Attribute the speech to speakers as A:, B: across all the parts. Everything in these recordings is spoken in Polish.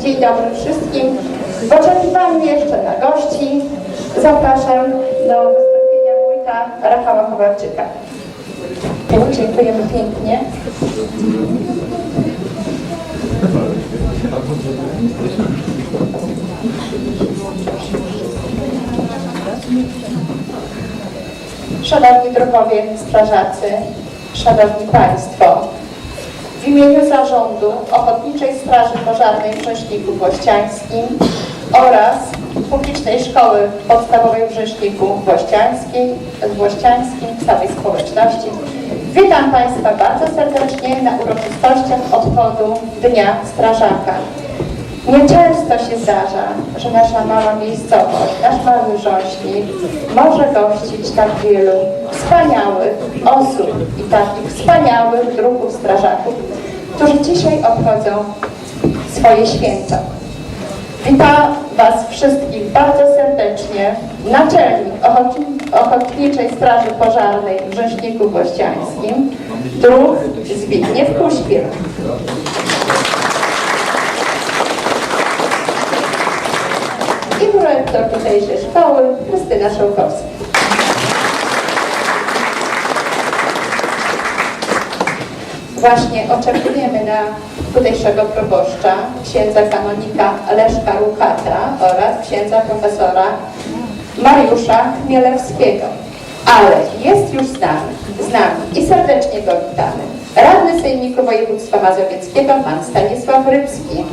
A: Dzień dobry wszystkim. W oczekiwaniu jeszcze na gości zapraszam do wystąpienia wójta Rafała Kowalczyka. Dziękujemy pięknie. Szanowni druhowie strażacy, Szanowni Państwo, w imieniu Zarządu Ochotniczej Straży Pożarnej w Rzeczniku Włościańskim oraz Publicznej Szkoły Podstawowej w Rzeczniku Włościańskiej, całej społeczności witam Państwa bardzo serdecznie na uroczystościach obchodu Dnia Strażaka. Nieczęsto się zdarza, że nasza mała miejscowość, nasz mały Rzośnik może gościć tak wielu wspaniałych osób i takich wspaniałych druhów strażaków, którzy dzisiaj obchodzą swoje święto. Witam Was wszystkich bardzo serdecznie, naczelnik Ochotni- Ochotniczej Straży Pożarnej w Rzeczniku Gościańskim, druh Zbigniew Kuśpir. i tutejszej szkoły Krystyna Szołkowska. Właśnie oczekujemy na tutejszego proboszcza, księdza kanonika Leszka Ruchata oraz księdza profesora Mariusza Chmielewskiego. Ale jest już z nami, z nami i serdecznie go witamy. Radny Sejmiku Województwa Mazowieckiego, pan Stanisław Rybski.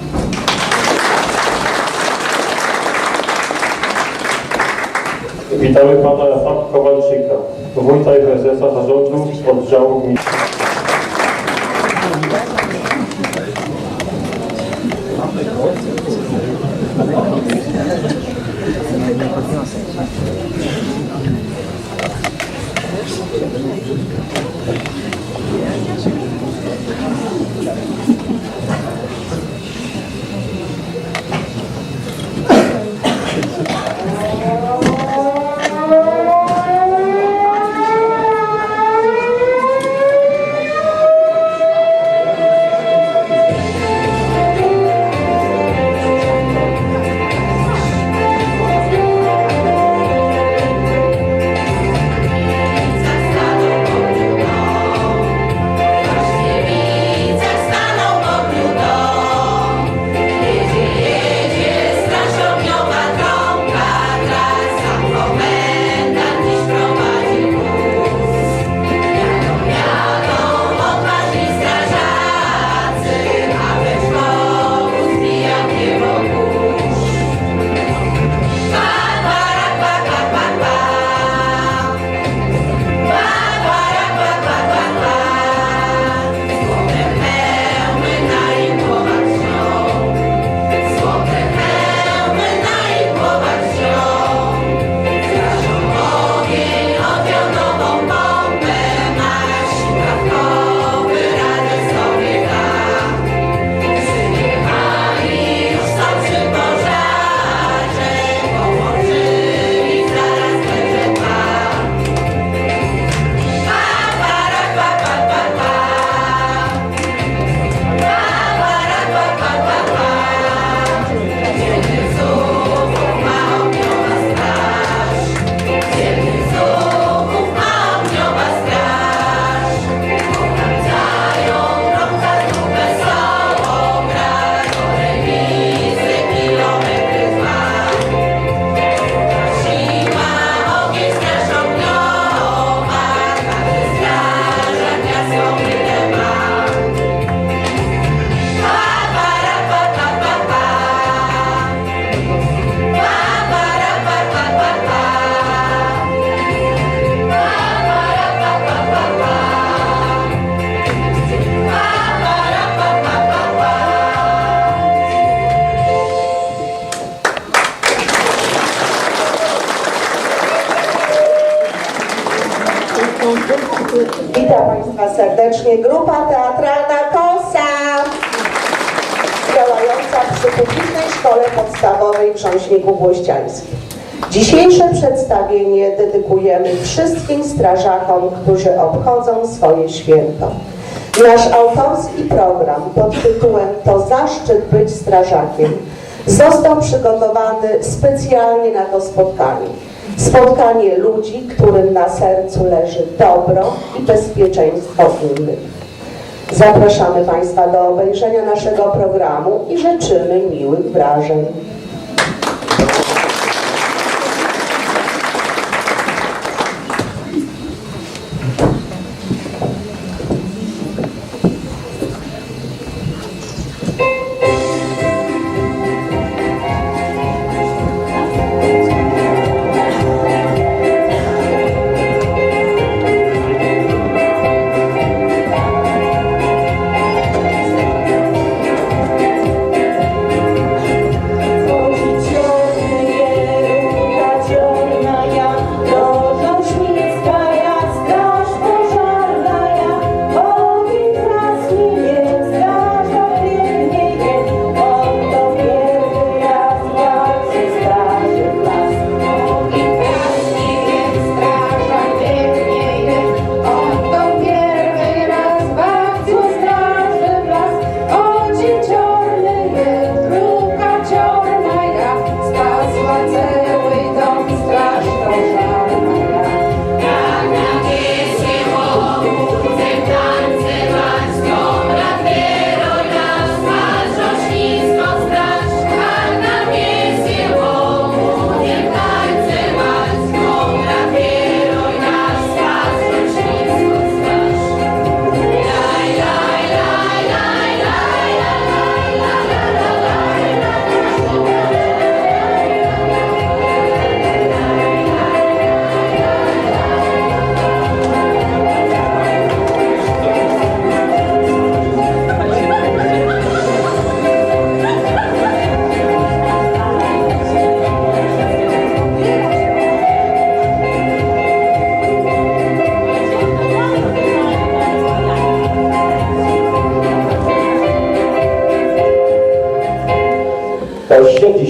B: Witamy pana Rafała Kowalczyka, wójta i prezesa zarządu oddziału gminy.
C: Witam Państwa serdecznie. Grupa teatralna KOSA działająca przy Publicznej Szkole Podstawowej w Grząśniku Włościańskim. Dzisiejsze przedstawienie dedykujemy wszystkim strażakom, którzy obchodzą swoje święto. Nasz autorski program pod tytułem To zaszczyt być strażakiem został przygotowany specjalnie na to spotkanie. Spotkanie ludzi, którym na sercu leży dobro i bezpieczeństwo innych. Zapraszamy Państwa do obejrzenia naszego programu i życzymy miłych wrażeń.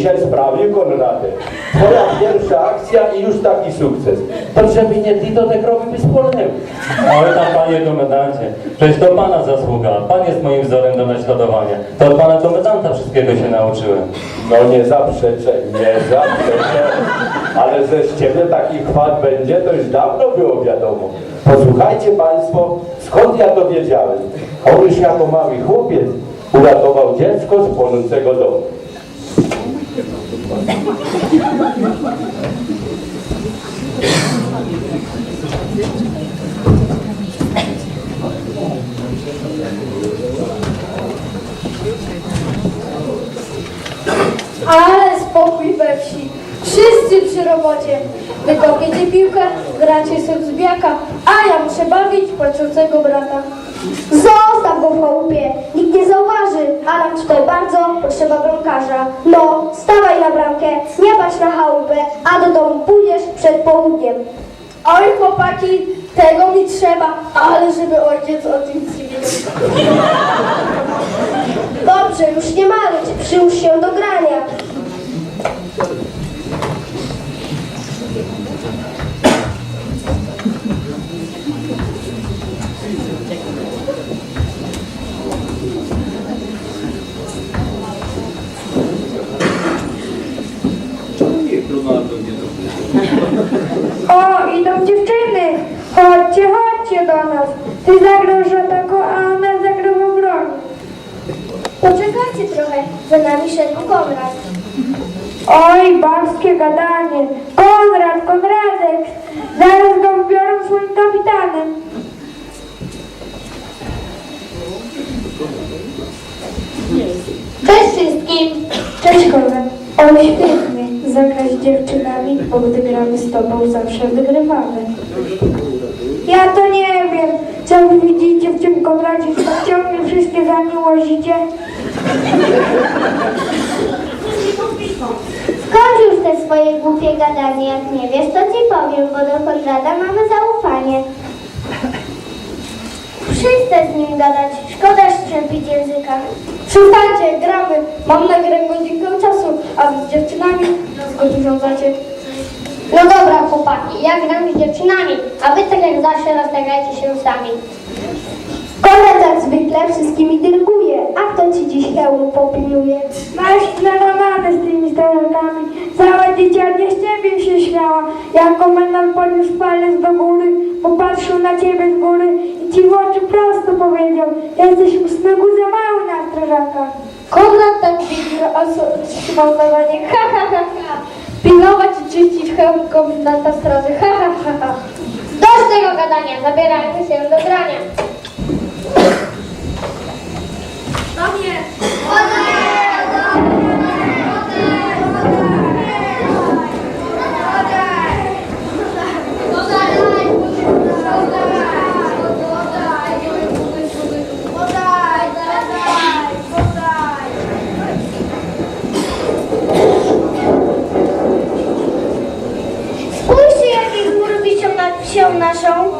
D: Dzisiaj sprawił, Konrady. Twoja pierwsza akcja i już taki sukces. To żeby nie ty, to krowy by spłonęły.
E: Oj tam panie komendancie, przecież to pana zasługa. Pan jest moim wzorem do naśladowania. To od pana komendanta wszystkiego się nauczyłem.
D: No nie zaprzeczę, nie zaprzeczę. Ale że z ciebie taki chwat będzie, to już dawno było wiadomo. Posłuchajcie państwo, skąd ja to wiedziałem. Otóż jako mały chłopiec uratował dziecko z płonącego domu.
F: Ale spokój we wsi. Wszyscy przy robocie. Wy kopiecie piłkę, gracie sobie w zbiaka, a ja muszę bawić płaczącego brata.
G: Zostaw go w chałupie, nie zauważy, a nam tutaj bardzo potrzeba bramkarza. No, stawaj na bramkę, nie patrz na chałupę, a do domu pójdziesz przed południem.
F: Oj chłopaki, tego mi trzeba, ale żeby ojciec o tym wiedział.
G: Dobrze, już nie marudź, przyłóż się do grania.
F: Ty zagrasz ataku, a ona zagra w obronie.
G: Poczekajcie trochę, za nami szedł Konrad.
F: Oj, babskie gadanie. Konrad, Konradek. Zaraz go wybiorą swoim kapitanem.
G: Cześć wszystkim!
F: Cześć Konrad. O, świetnie. Zagrać dziewczynami, bo gdy gramy z tobą zawsze wygrywamy. Ja to nie wiem. Co wy widzicie w tym Konradzie, że ciągle wszystkie za nim łazicie?
G: Skończ już te swoje głupie gadanie, jak nie wiesz, to ci powiem, bo do Konrada mamy zaufanie. Przestań z nim gadać, szkoda strzępić języka.
F: Przestańcie, gramy. Mam na grę godzinkę czasu, a z dziewczynami nas go urządzacie.
G: No dobra, chłopaki, ja gram z dziewczynami, a wy tak jak zawsze rozstawiajcie się sami. Konrad jak zwykle wszystkimi dyrguje, a kto ci dziś hełmu popilnuje?
F: Masz naradę z tymi strażakami. Cała dzieciarnia z ciebie się śmiała. Jak komendant podniósł palec do góry, popatrzył na ciebie z góry i ci w oczy prosto powiedział Jesteś ósmego za mały na strażaka.
G: Konrad tak widzi otrzymał zadanie, ha ha ha ha. Pilnować i czyścić hełm komendanta straży, ha ha ha ha. Dość tego gadania, zabierajmy się do grania. Do naszą?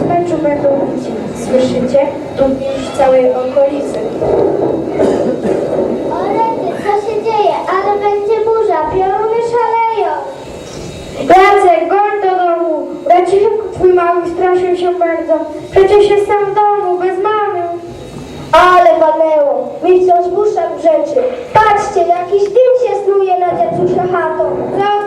F: Z meczu będą ludzie. Słyszycie? Dumni już w całej okolicy.
G: Olety, co się dzieje? Ale będzie burza, pioruny szaleją.
F: Jacek, goń do domu. Braciszek twój mały straszył się bardzo. Przecież jestem w domu, bez mamy.
G: Ale panęło, widzę, zbuszam rzeczy. Patrzcie, jakiś dym Fica rato.